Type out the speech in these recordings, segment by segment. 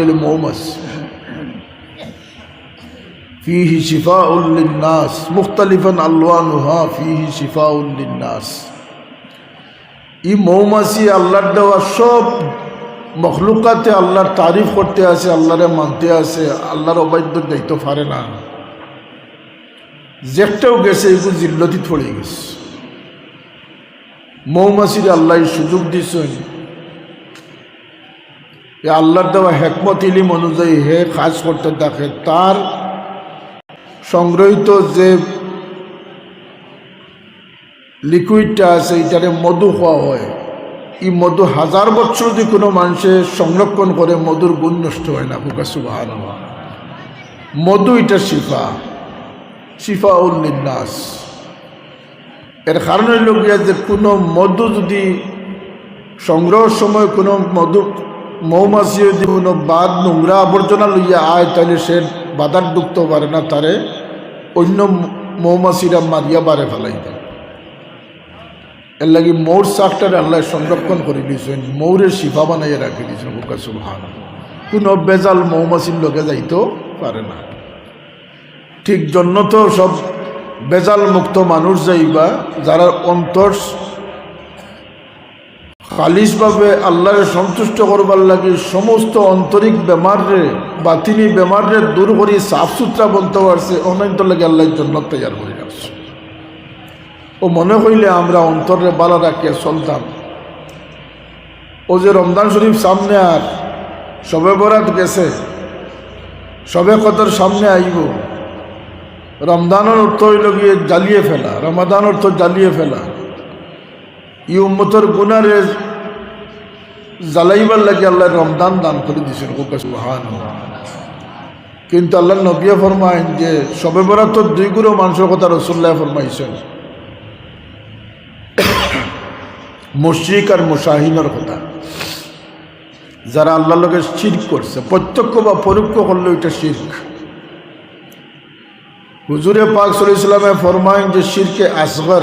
হলো মৌমাছি ফিহি শিফা উল্লিনাস মুখতালিফান আল্লাহা ফিহি শিফা উল্লিনাস এই মৌমাছি আল্লাহর দেওয়া সব মখলুকাতে আল্লাহর তারিফ করতে আছে আল্লাহরে মানতে আছে আল্লাহর অবাধ্য দায়িত্ব পারে না। যেটাও গেছে, এগুলো জিল্লতি থড়ে গেছে। মৌমাছির আল্লাহ সুযোগ দিচ্ছেন এ আল্লাহর দেওয়া হেকমত ইলিম অনুযায়ী হে কাজ করতে থাকে তার সংগ্রহিত যে লিকুইডটা আছে, এটারে মধু খাওয়া হয়। এই মধু হাজার বছর যদি কোনো মানুষের সংরক্ষণ করে, মধুর গুণ নষ্ট হয় না। বুকা সুবাহ মধু এটা শিফা। শিফা উল্লিনাস এর কারণ হইল যে কোনো মধু যদি সংগ্রহের সময় কোনো মধু মৌমাছি যদি কোনো বাদ নোংরা আবর্জনা লইয়া আয় তাহলে সে বাধার ঢুকতে পারে না, তারে অন্য মৌমাছিরা মারিয়া বারে ফেলাই দেয় এর লাগি মৌর শাকটারে আল্লাহ সংরক্ষণ করে দিয়েছেন মৌরের শিফা বানাইয়া রাখি দিয়েছেন বুকা সুলহান কোনো বেজাল মৌমাছির লোকে যাইতেও পারে না। ঠিক জন্য তো সব বেজাল মুক্ত মানুষ যাইবা, যারা অন্তর খালিশভাবে আল্লাহরে সন্তুষ্ট করবার লাগে সমস্ত অন্তরিক বেমারে বাতিনি বেমারে দূর করি সাফ সুতরা বলতে পারছে, অনন্ত লাগে আল্লাহর জন্য তৈয়ার করে রাখছে। ও মনে হইলে আমরা অন্তরে বালা রাখিয়া চলতাম। ও যে রমজান শরীফ সামনে আর, সবে বরাত গেছে, সবে কতর সামনে আইব। রমদানের অর্থ হইল গিয়ে জ্বালিয়ে ফেলা রমাদান অর্থ জ্বালিয়ে ফেলা। ই উম্মতর গুনারে জ্বালাইবার লাগে আল্লাহ রমদান দান করে দিয়েছেন সুহান কিন্তু আল্লাহ নবিয়া ফরমাইন যে, সবে বরাত দুই গুরু মানুষের কথা রসুল্লাহ ফরমাইছেন। মুশরিক আর মুশাহিনের কথা। যারা আল্লাহ লোকের শির্ক করছে, প্রত্যক্ষ বা পরোক্ষ করলে ওইটা শির্ক। হুজুরে পাক ইসলামে ফরমাইন যে, শিরকে আসগর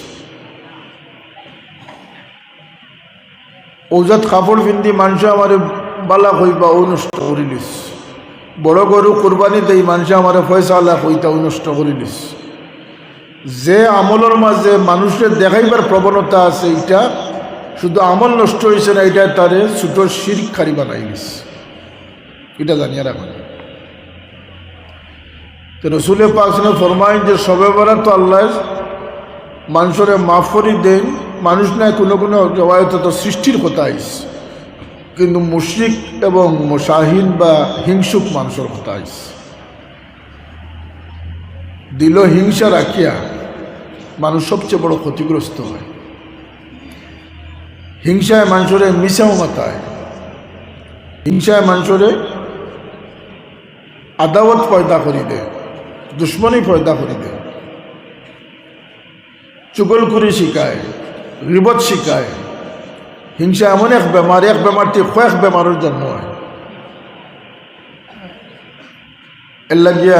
ঔজাত কাপড় পিন্ধি মানুষ আমার বালা হইবা ও নষ্ট করিলিস বড় গরু কোরবানি দেই মানুষ আমার পয়সা আলা হইতা ও নষ্ট করিলিস যে আমলের মাঝে মানুষের দেখাইবার প্রবণতা আছে এটা শুধু আমল নষ্ট হয়েছে না এটা তারে ছোট শিরিক খারি বানাইলিস এটা জানিয়ে রাখুন তো রসুলে পাকসনে ফরমাইন যে, সবে বেড়া তো আল্লাহ মানুষরে মাফ করি দেন মানুষ নাই, কোনো কোনো জবায়ত তো সৃষ্টির কথা আইস। কিন্তু মুশরিক এবং মুশাহিন বা হিংসুক মানুষের কথা আইস। দিল হিংসা রাখিয়া মানুষ সবচেয়ে বড় ক্ষতিগ্রস্ত হয়। হিংসায় মানুষরে মিশাও মাতায় হিংসায় মানুষরে আদাওয়াত পয়দা করি দেয়, দুশ্মনী পয়দা করে দেয়। চুগলকুরি শিকায় রিবত শিকায়। হিংসা এমন এক বেমার, এক বেমারটি কয়েক বেমারের জন্ম হয়। এর লাগিয়া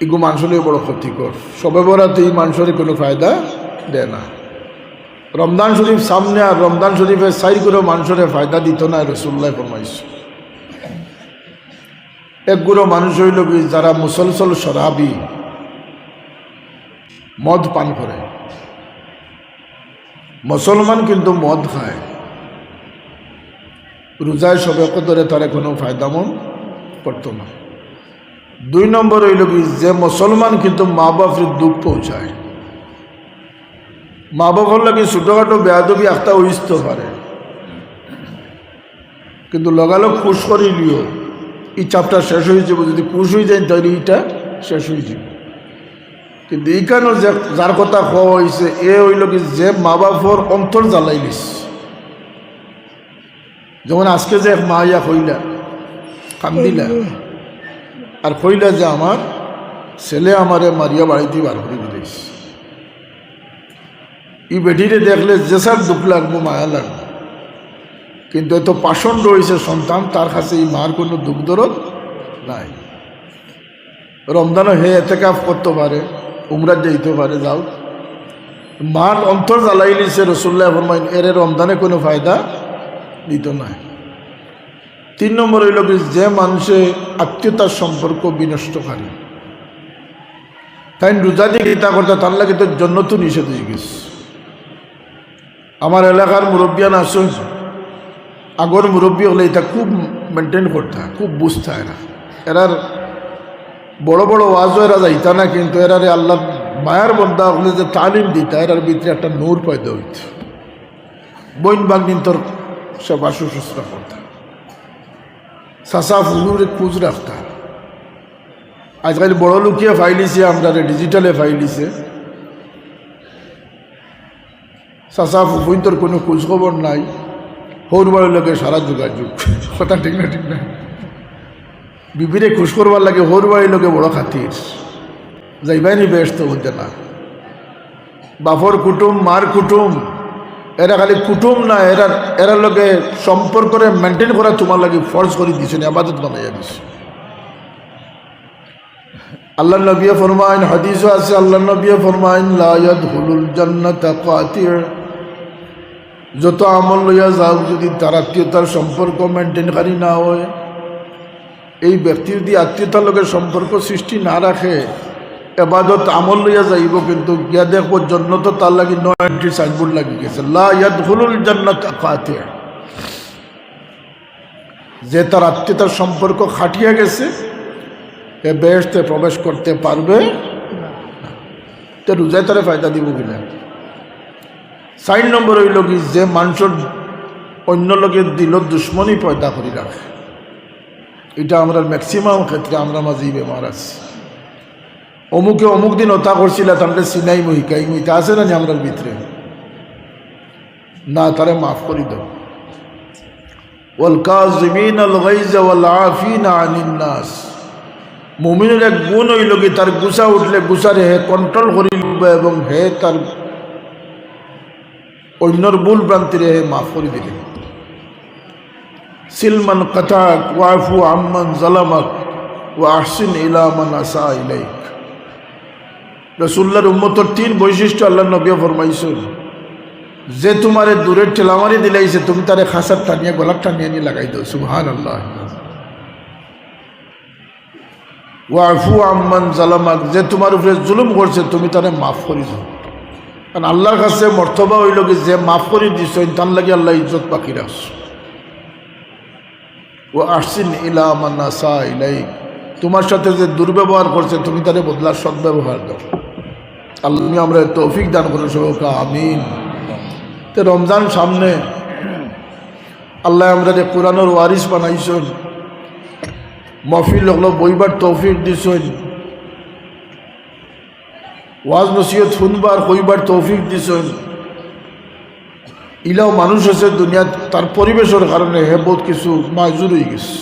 এগু মানুষের বড় ক্ষতিকর। সবে বরাতে এই মানুষের কোনো ফায়দা দেয় না। রমদান শরীফ সামনে আর রমদান শরীফের সাইড করে মানুষের ফায়দা দিত না রসুল্লাহ ফরমাইছে। একগুলো মানুষ হইল যারা মুসলসল শরাবি মদ পান করে। মুসলমান কিন্তু মদ খায়। রোজায় সবে কদরে তারা কোনো ফায়দামন করত না। দুই নম্বর হইল কি, যে মুসলমান কিন্তু মা বাপের দুঃখ পৌঁছায়। মা বাবার লাগে ছোটোখাটো বেয়াদবি একটা উইস্ত পারে। কিন্তু লগালগ খুশ করিলিও, এই চাপটা শেষ হয়ে যাবে। যদি পুষ হয়ে যায়, তাহলে এইটা শেষ হয়ে যাবে। কিন্তু এইখানেও যে যার কথা কোয়া হয়েছে এ হইল কি যে মা বাপর অন্তর জ্বালাই জ্বালাইলিস যেমন আজকে যে এক মা ইয়া কইলা কান্দিলা আর কইলা যে আমার ছেলে আমারে মারিয়া বাড়িতে বার করে দিলেস ই বেটিরে দেখলে যেসার দুঃখ লাগবো, মায়া লাগবো। কিন্তু এত পাষণ্ড হয়েছে সন্তান তার কাছে এই মার কোনো দুঃখ দরদ নাই। রমজানও হে এতে কাপ করতে পারে উমরাত যাইতে পারে, যাও। মার অন্তর জ্বালাই নিছে রসুল্লাহ ফরমাইন, এর রমজানে কোনো ফায়দা দিত নাই। তিন নম্বর হইল যে মানুষে আত্মীয়তার সম্পর্ক বিনষ্টকারী তাই রোজা দিয়ে গীতা করতে, তার লাগে তো জন্য তো নিষেধ হয়ে গেছে। আমার এলাকার মুরব্বিয়ান আসুন আগর মুরব্বী হলে এটা খুব মেনটেন করতে খুব বুঝতে এরা। এরার বড় বড় ওয়াজও এরা যাইতা না, কিন্তু এরারে আল্লাহ মায়ার বন্ধা হলে যে তালিম দিতা, এরার ভিতরে একটা নূর পয়দা হইত। বইন বাগনিন তোর সব আশু শুশ্রা করতা। সাসা ফুলুরে খুঁজ রাখতা। আজকাল বড় লুকিয়ে ফাইলিছে আমরা ডিজিটালে ফাইলিছে সাসা ফুফুইন তোর কোনো খোঁজখবর নাই। হৌরবাড়ির লোকে সারা যোগাযোগ। কথা ঠিক না ঠিক না। বিবিরে খুশ করবার লাগে হৌরবাড়ির লোকে বড় খাতির। যাইবাইনি ব্যস্ত হতে না। বাপর কুটুম, মার কুটুম, এরা খালি কুটুম না, এরা এরা লোকে সম্পর্করে মেনটেন করা তোমার লাগে ফর্জ করে দিছে আবাদত বানাইয়া দিছে। আল্লাহ নবিয়া ফরমাইন, হাদিসও আছে আল্লাহ নবিয়া ফরমাইন লায়াদ হুলুল জান্নাত যত আমল লইয়া যাও, যদি তার আত্মীয়তার সম্পর্ক মেনটেনকারী না হয় এই ব্যক্তি যদি আত্মীয়তার লোকের সম্পর্ক সৃষ্টি না রাখে, এবাদত আমল লইয়া যাইব কিন্তু গিয়া দেখব জন্নত তার লাগি নো এন্ট্রি সাইনবোর্ড লাগি গেছে, লা ইয়াদখুলুল জান্নাত কাতিয়া যে তার আত্মীয়তার সম্পর্ক খাটিয়া গেছে, এ বেহেস্তে প্রবেশ করতে পারবে। তো রোজায় তারে ফায়দা দিব কিনা? চার নম্বর হইল কি, যে মানুষের অন্য লোকের দিল দুশ্মনী পয়দা করি রাখে। এটা আমরা ম্যাক্সিমাম ক্ষেত্রে আমরা মাঝেই বেমার আছি অমুকে অমুক দিন ওতা করছিল তাহলে সিনাই মহিকাই মহিতা আছে না নি আমরা ভিতরে না তারে মাফ করি দাও والكاظمين الغيظ والعافين عن الناس মুমিনের এক গুণ হইল কি তার গুসা উঠলে গুসারে হে কন্ট্রোল করি লইবে এবং হে তার অন্যর ভুল ভ্রান্তিরে হে মাফ করে দিলে সিলমান কাটাক ওয়াফু আম্মান জালামাক ও আহসিন ইলামান আসা ইলাইক। রসুল্লার উম্মতর তিন বৈশিষ্ট্য আল্লাহ নবী ফরমাইছেন, যে তোমারে দূরের ঠেলামারি দিলাইছে, তুমি তারে খাসার টানিয়ে, গলার টানিয়ে নিয়ে লাগাই দাও সুহান আল্লাহ ওয়াফু আম্মান জালামাক, যে তোমার উপরে জুলুম করছে, তুমি তারে মাফ করি দাও। কারণ আল্লাহর কাছে মর্তবা হইল কি, যে মাফ করে দিছ, তার লাগে আল্লাহ ইজ্জত পাখি রাখছ ও আসছিন ইলা মান্না ইলাই তোমার সাথে যে দুর্ব্যবহার করছে, তুমি তারে বদলার সদ্ব্যবহার দাও আল্লাহ আমরা তৌফিক দান করে সবকা আমিন। তো রমজান সামনে, আল্লাহ আমরা যে কোরআনোর ওয়ারিস বানাইছেন মফিল হলো বইবার তৌফিক দিছেন। ওয়াজ নসিহত শুনবার, কইবার তৌফিক দিছেন। ইলাও মানুষ আছে দুনিয়াত, তার পরিবেশের কারণে হে বহুত কিছু মাজুর হয়ে গেছে।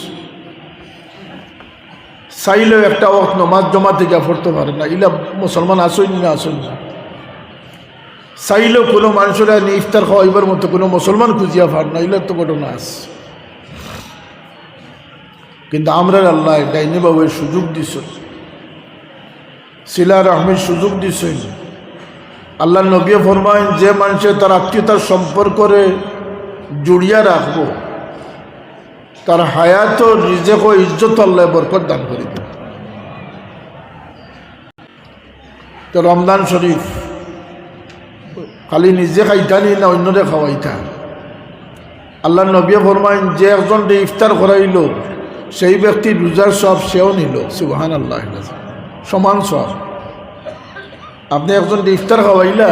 চাইলেও একটা ওয়াক্ত নমাজ জমা থেকে পড়তে পারে না। ইলা মুসলমান আসেন না আসেন না। চাইলেও কোনো মানুষের ইফতার খাওয়াইবার মতো কোনো মুসলমান খুঁজিয়া পার না, ইলার তো ঘটনা আছে। কিন্তু আমরা আল্লাহ ডাইনি বাবুয়ের সুযোগ দিছ সিলার আহমেদ সুযোগ দিছেন। আল্লাহ নবী ফরমাইন যে মানুষের তার আত্মীয়তার সম্পর্করে জুড়িয়া রাখব, তার হায়াত রিজেক ও ইজ্জত আল্লাহ বরকত দান করে দেবে তো রমজান শরীফ, খালি নিজে খাইতানি না অন্যরে খাওয়াইতা? আল্লাহ নবী ফরমাইন যে একজন ইফতার করাইল, সেই ব্যক্তি রোজার সব সেও নিল সুবাহান আল্লাহ সমান সব। আপনি একজন ইফতার খাওয়াইলা,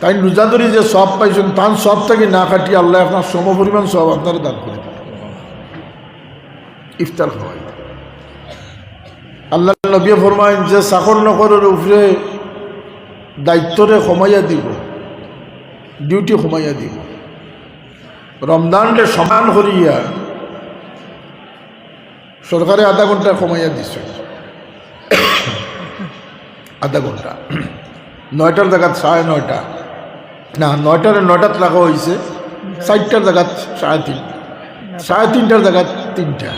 তাই রোজা ধরে যে সব পাইছেন তার সব থেকে না কাটিয়ে আল্লাহ আপনার সম পরিমাণ সব আপনার দান করে ইফতার খাওয়াই। আল্লাহ নবী ফরমাইন যে চাকর নকরের উপরে দায়িত্বরে কমাইয়া দিব ডিউটি কমাইয়া দিব। রমজানকে সমান করিয়া সরকারে আধা ঘণ্টা কমাইয়া দিছে। আধা ঘণ্টা নয়টার জায়গাত সাড়ে নয়টা। না নয়টার নয়টাত রাখা হয়েছে চারটার জায়গাত সাড়ে তিন সাড়ে তিনটার জায়গাত তিনটা।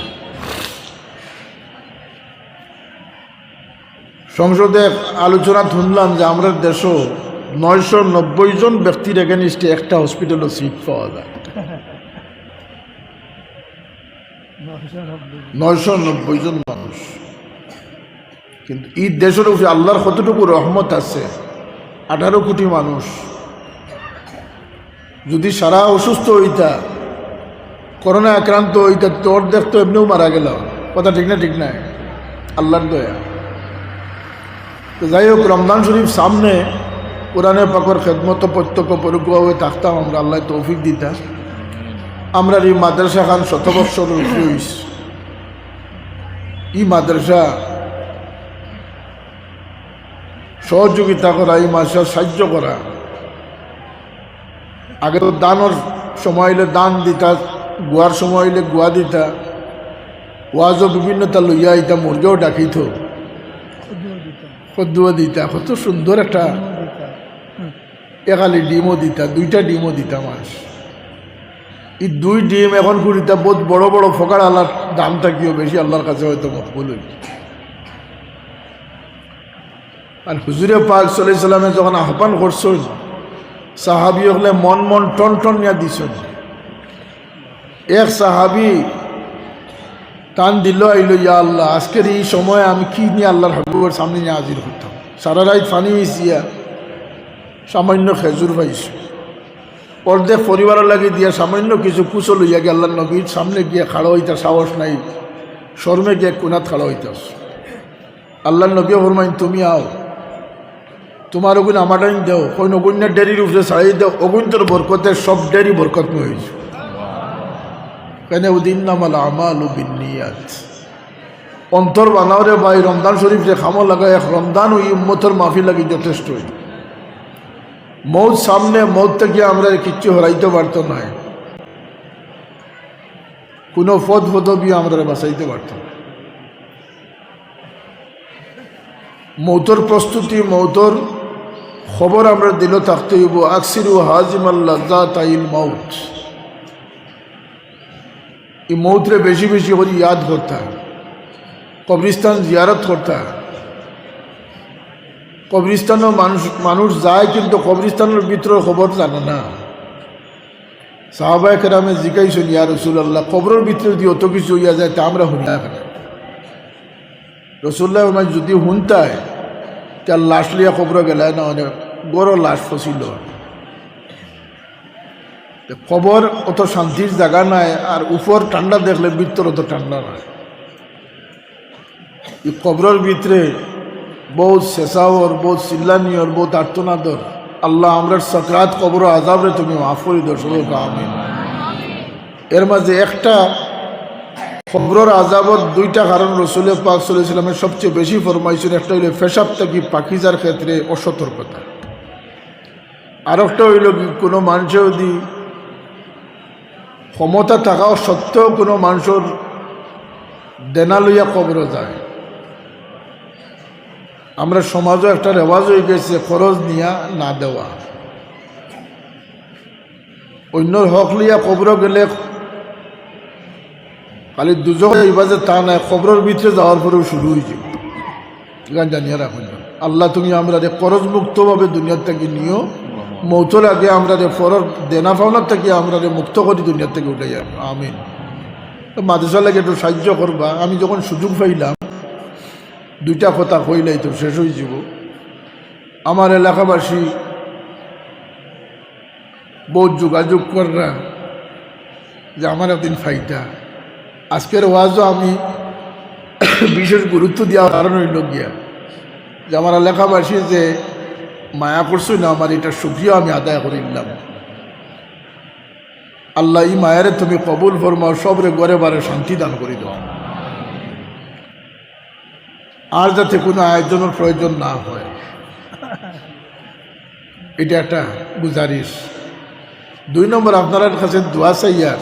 সংসদে আলোচনা শুনলাম যে আমরা দেশও নয়শো নব্বই জন ব্যক্তির এগেনিস্টে একটা হসপিটালও সিট পাওয়া যায়। নয়শো নব্বই জন মানুষ। কিন্তু এই দেশের উপরে আল্লাহর কতটুকু রহমত আছে? আঠারো কোটি মানুষ। যদি সারা অসুস্থ হইতা, করোনা আক্রান্ত হইতা তোর দেখ তো এমনিও মারা গেল। কথা ঠিক না, ঠিক নাই? আল্লাহর দয়া। তো যাই হোক, রমজান শরীফ সামনে কোরআনে পাকর খেদমত প্রত্যক্ষ পরিকভাবে থাকতাম, আমরা আল্লাহ তৌফিক দিতাম। আমরা এই মাদ্রাসা খান শত বৎসর হইস এই মাদ্রাসা সহযোগিতা করা, এই মাদ্রাসা সাহায্য করা। আগে তো দানের সময় হইলে দান দিতা গোয়ার সময় হইলে গোয়া দিতা। ওয়াজও বিভিন্নতা লইয়া আইতা, মুরগেও ডাকিত। কদ্দুয়া দিতা, কত সুন্দর একটা একালি ডিমও দিতা, দুইটা ডিমও দিতা মাছ। এই দুই ডিম এখন কুড়িটা বহুত বড় বড় ফোকার আল্লাহর দামটা কিও বেশি, আল্লাহর কাছে হয়তো মকবুল হইল আর হুজুরে পাক সাল্লামে যখন আহ্বান করছেন, সাহাবি হলে মন মন টন টন নিয়ে দিছেন। এক সাহাবি টান দিল, আইলো, ইয়া আল্লাহ, আজকের এই সময় আমি কি নিয়ে আল্লাহর হাবিবের সামনে নিয়ে হাজির হতাম? সারা রাত ফানি মিশিয়া সামান্য খেজুর পাইছি। অর্ধেক পরিবারের লাগে দিয়া সামান্য কিছু কুচো লইয়া গিয়ে আল্লাহ নবীর সামনে গিয়ে খাড়া হইতা সাহস নাই। শর্মে গিয়ে কোনাত খাড়া হইতাস আল্লাহ নবী ফরমাইন, তুমি আও। তোমার ওগুন আমাটাই দেও কোন অগুণ্যের ডেরির উপরে ছাড়াই দেও অগুণ তোর বরকতের সব ডেরি বরকত হয়েছে কেন উদিন নামাল আমাল বিনিয়াত অন্তর বানাওরে ভাই রমদান শরীফ যে খামো লাগায়, এক রমদান ওই উম্মতর মাফি লাগি যথেষ্ট মৌত সামনে, মৌত থেকে আমরা কিচ্ছু হরাইতে পারতো না। কোনো পদ পদবি আমরা বাঁচাইতে পারত মৌতর প্রস্তুতি, মৌতর খবর আমরা দিল থাকতে হইব আকসিরু হাজিম আল্লাহ এই মৌতরে বেশি বেশি করে ইয়াদ করতা কবরিস্তান জিয়ারত করতা কবরিস্তানও মানুষ মানুষ যায় কিন্তু কবরিস্তানের ভিতরের খবর জানে না। সাহাবায় কেরামে জিজ্ঞাইছেন ইয়া রসুল্লাহ কবরের ভিতরে যদি অত কিছু হইয়া যায়, তা আমরা শুনি না রসুল্লাহ যদি শুনতায় তার লাশ লিয়া খবর গেলায় না অনেক বড় লাশ ফসিল খবর অত শান্তির জায়গা নাই, আর উপর ঠান্ডা দেখলে ভিতর অত ঠান্ডা নাই। এই কবরের ভিতরে বহুত শেষাওর, বহুত চিল্লানিয়র বহুত আর্তনাদর। আল্লাহ আমরা সকরাত কবর আজাবরে তুমি মাফ করি দর্শক আমি এর মাঝে একটা খবরের আজাবত দুইটা কারণ রসুলের পাক সাল্লামের সবচেয়ে বেশি ফরমাইছিল একটা হইল ফেসাব থেকে পাখিজার ক্ষেত্রে অসতর্কতা। আর একটা হইল কোনো মানুষে যদি ক্ষমতা থাকাও সত্ত্বেও কোনো মানুষের দেনা লইয়া কবর যায়। আমরা সমাজও একটা রেওয়াজ হয়ে গেছে, খরচ নিয়া না দেওয়া। অন্যর হক লইয়া কবর গেলে খালি দুজন এইবাজে তা নাই খবরের ভিতরে যাওয়ার পরেও শুরু হয়ে গান জানিয়ে রাখুন। আল্লাহ তুমি আমরা করজ মুক্তভাবে দুনিয়ার থেকে নিও মৌতর আগে আমরা রে ফরর দেনা পাওনার থেকে আমরা রে মুক্ত করি দুনিয়ার থেকে উঠে যাব আমিন। মাদ্রাসা লাগে একটু সাহায্য করবা। আমি যখন সুযোগ পাইলাম, দুইটা কথা কইলাই তো শেষ হয়ে যাব। আমার এলাকাবাসী বহুত যোগাযোগ কররা যে আমার একদিন ফাইটা আজকের ওয়াজও আমি বিশেষ গুরুত্ব দেওয়ার কারণ হইল গিয়া যে আমার এলাকাবাসী যে মায়া করছ না আমার? এটা সুক্রিয়া আমি আদায় করে নিলাম আল্লাহ ই মায়ারে তুমি কবুল ফরমাও, সবরে গড়ে বারে শান্তি দান করে দাও আর যাতে কোনো আয়োজনের প্রয়োজন না হয়। এটা একটা গুজারিশ। দুই নম্বর আপনার কাছে দোয়া চাইয়ার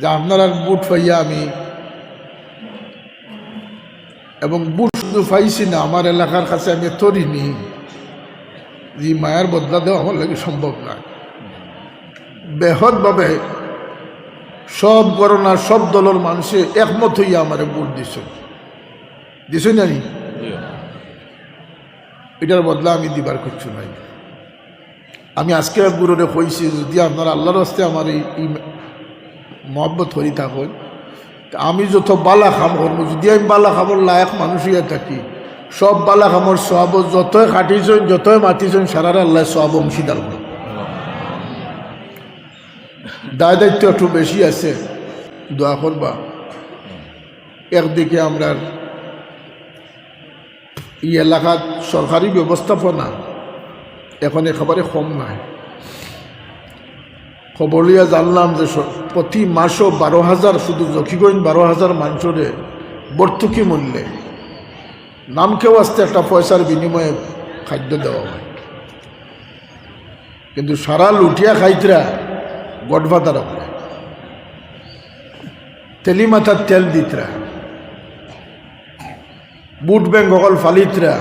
যে আপনার বুট পাইয়া আমি এবং বুট শুধু পাইছি না। আমার এলাকার কাছে আমি তরিনি যে মায়ের বদলা দেওয়া আমার লাগে সম্ভব না। বেহদভাবে সব করোনা সব দলের মানুষে একমত হইয়া আমার বুট দিছ। দিছ জানি এটার বদলা আমি দিবার করছি নাই। আমি আজকে গুরুরে কইছি যদি আপনার আল্লাহর হস্তে আমার এই মহব্বত করি থাকুন আমি যত বালা খাম করব, যদি আমি বালা খামর লায়ক মানুষ হইয়া থাকি, সব বালা খামর সব যতই খাটিছেন, যতই মাতিছেন, সারার আল্লাহ সব অংশীদার করব দায় দায়িত্ব একটু বেশি আছে, দোয়া করবা। একদিকে আমরা এই এলাকার সরকারি ব্যবস্থাপনা, এখন একেবারে কম নাই। খবর জানলাম যে প্রতি মাসও বারো হাজার শুধু জকিগঞ্জ বারো হাজার মানুষরে ভর্তুকি মূল্যে। নামকেও আসতে একটা পয়সার বিনিময়ে খাদ্য দেওয়া হয়। কিন্তু সারা লুটিয়া খাইতরা গডভাতার করে তেলি মাথার তেল দিতরা বুট অকল ফালিতরা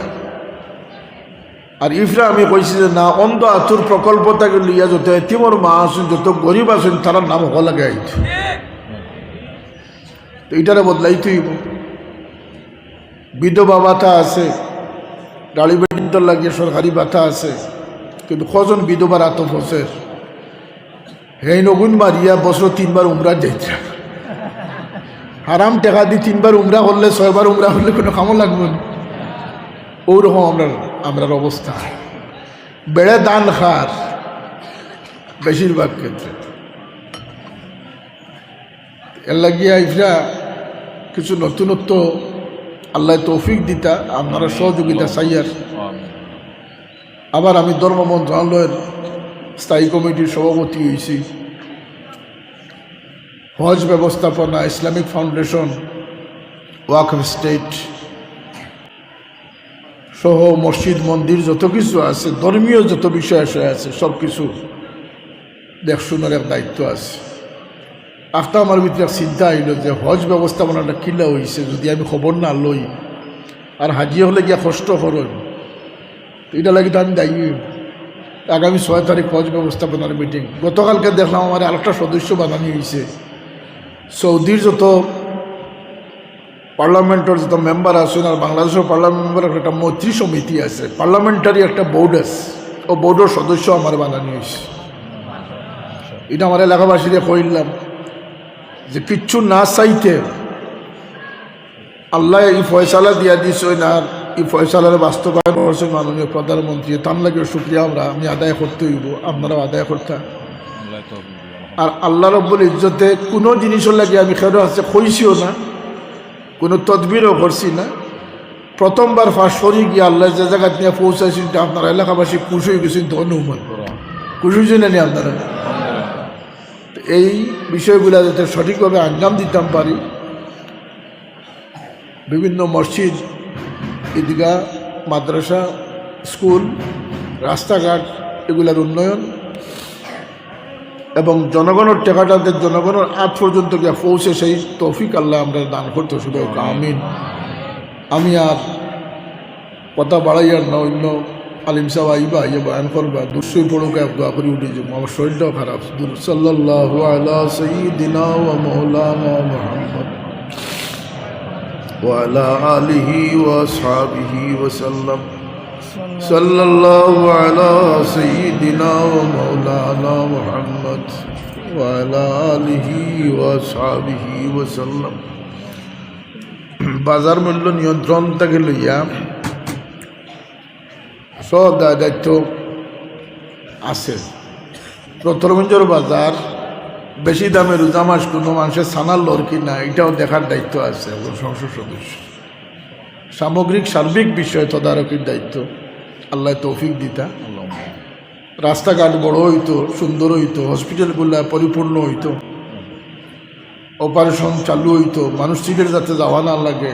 আর ইফরা আমি কইছি যে না, অন্ধ আতুর প্রকল্পটাকে লইয়া যত এতিমর মা আছেন, যত গরিব আছেন, তার নাম হক লাগে আইছে তো এটারে বদলাইতেই বিধবা ভাতা আছে গাড়ি বেটির লাগিয়ে সরকারি ভাতা আছে, কিন্তু কজন বিধবার আতঙ্ক হচ্ছে হেই নগুন মারিয়া বছর তিনবার উমরা যাইছে হারাম টাকা দিয়ে তিনবার উমরা করলে ছয়বার উমরা করলে কোনো কামও লাগবে না। ওরকম আমরা আমরার অবস্থা। বেড়ে দান খার, বেশিরভাগ ক্ষেত্রে। এর লাগিয়া ইফরা কিছু নতুনত্ব আল্লাহ তৌফিক দিতা, আপনারা সহযোগিতা চাইয়ার। আবার আমি ধর্ম মন্ত্রণালয়ের স্থায়ী কমিটির সভাপতি হয়েছি হজ ব্যবস্থাপনা, ইসলামিক ফাউন্ডেশন, ওয়াকফ স্টেট সহ মসজিদ, মন্দির যত কিছু আছে, ধর্মীয় যত বিষয় আশয় আছে, সব কিছু দেখশুনের এক দায়িত্ব আছে। একটা আমার ভিতরে চিন্তা আইল যে হজ ব্যবস্থাপনাটা কিলা হয়েছে যদি আমি খবর না লই, আর হাজি হলে গিয়া কষ্ট করুন। এটা লাগি তো আমি দায়ী। আগামী ছয় তারিখ হজ ব্যবস্থাপনার মিটিং গতকালকে দেখলাম আমার আরেকটা সদস্য বানানি হয়েছে সৌদির যত পার্লামেন্টের যত মেম্বার আছেন আর বাংলাদেশের পার্লামেন্ট মেম্বারের একটা মৈত্রী সমিতি আছে। পার্লামেন্টারি একটা বোর্ড আছে। ও বোর্ডের সদস্য আমার বানানি হয়েছে এটা আমার এলাকাবাসীরে কইলাম যে কিচ্ছু না চাইতে আল্লাহ এই ফয়সালা দিয়া দিছ না, এই ফয়সালার বাস্তবায়ন করছে মাননীয় প্রধানমন্ত্রী। তার লাগে শুক্রিয়া আমরা, আমি আদায় করতে হইব, আপনারাও আদায় করতে। আর আল্লাহ রব্বুল ইজ্জতে কোনো জিনিসের লাগে আমি খেরো আছে কইছিও না। কোনো তদবিরও করছি না। প্রথমবার ফার্স্ট সরি গিয়ে আল্লাহ যে জায়গা নিয়ে পৌঁছাইছেন তা আপনারা এলাকাবাসী খুশি হয়ে গেছেন অনুমান খুশি হয়েছেন না আপনারা? এই বিষয়গুলো যাতে সঠিকভাবে আঞ্জাম দিতাম পারি, বিভিন্ন মসজিদ, ঈদগাহ, মাদ্রাসা, স্কুল, রাস্তাঘাট, এগুলার উন্নয়ন এবং জনগণের টেকাটাদের জনগণের আজ পর্যন্ত গিয়ে পৌঁছে সেই তৌফিক আল্লাহ আমরা দান করতে শুধু আমিন আমি আর কথা বাড়াইয়ার না অন্য আলিম সাহেব আইবা ইয়ে বয়ান করবা দুশোই পড়ুক এক দোয়া করে উঠে যাবো আমার শরীরটাও খারাপ দুর সাল্লাহ আলা সঈদিনা ওয়া মৌলানা মুহাম্মদ وعلى آله وأصحابه وسلم صلى الله على سيدنا ومولانا محمد وعلى آله وأصحابه وسلم বাজার মূল্য নিয়ন্ত্রণ থেকে লইয়া সব দায় দায়িত্ব আছে প্রথমঞ্জর বাজার বেশি দামে রোজা মাস কোনো মানুষের সানার লর কি না এটাও দেখার দায়িত্ব আছে একজন সংসদ সদস্য সামগ্রিক সার্বিক বিষয় তদারকির দায়িত্ব আল্লাহ তৌফিক দিতা। রাস্তাঘাট বড় হইতো, সুন্দর হইতো, হসপিটালগুলা পরিপূর্ণ হইতো। অপারেশন চালু হইতো, মানুষ সিটের যাতে যাওয়া না লাগে।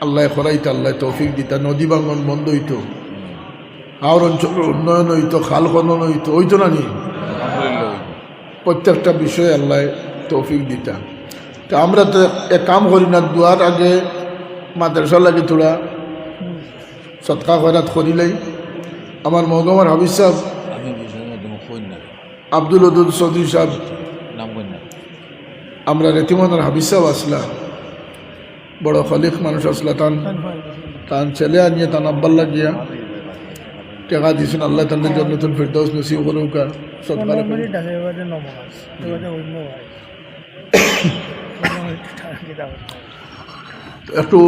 আল্লাহ করাইতো আল্লাহ তৌফিক দিতা। নদী বাঙ্গন বন্ধ হইতো। আর অঞ্চলের উন্নয়ন হইতো, খাল খনন হইতো হইতো না নি? প্রত্যেকটা বিষয়ে আল্লাহ তৌফিক দিতা। তো আমরা তো এক কাম করি না, দুয়ার আগে মাদ্রাসা লাগে তোরা। সৎকা খয়রাত করিলাই আমার মহকুমার হাবিজ সাহেব আব্দুল উদুল চৌধুরী সাহেব আমরা রেতিমনের হাবিজ সাহেব আসলা বড় খলিফ মানুষ আসলা তান তান ছেলে আনিয়ে তান আব্বাল লাগিয়া টেকা দিয়েছেন আল্লাহ তাল্লাহ জন্নতুল ফিরদৌস নসিব করুকা সৎকার একটু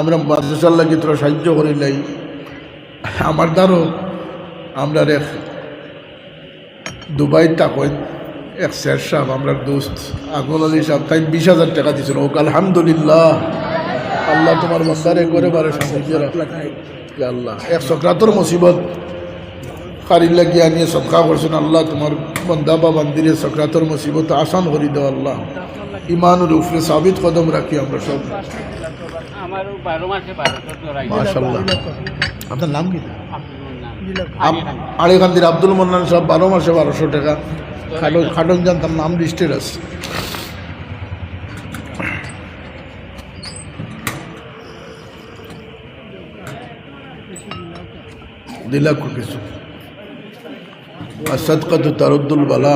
আমরা মাদ্রাসার লাগি তোরা সাহায্য করিলাই আমার দ্বারও আমরা এক দুবাই তাকইন এক শের সাহেব আমরা দোস্ত আগুন আলী সাহেব, তাই বিশ হাজার টাকা দিয়েছিল ওক আলহামদুলিল্লাহ। আল্লাহ তোমার বন্দারে করে বারে আল্লাহ, এক সক্রাতর মুসিবত। কারির লাগিয়ে আনিয়ে সৎকা করছেন আল্লাহ, তোমার বন্দা বা বান্দিরে সক্রাতর মুসিবত আসান করে দেও আল্লাহ। ইমানুর উপরে সাবিত কদম রাখি আমরা সব। আমার বারো মাসে বারোশো লড়াই মাশাল্লাহ আপনার নাম কি? আড়িকান্দির আব্দুল মন্নান সাহেব বারো মাসে বারোশো টাকা। খাটো খাটন যান তার নাম লিস্টেড আছে দিলাক কিছু। আর সদকাত তারুদ্দুল বালা।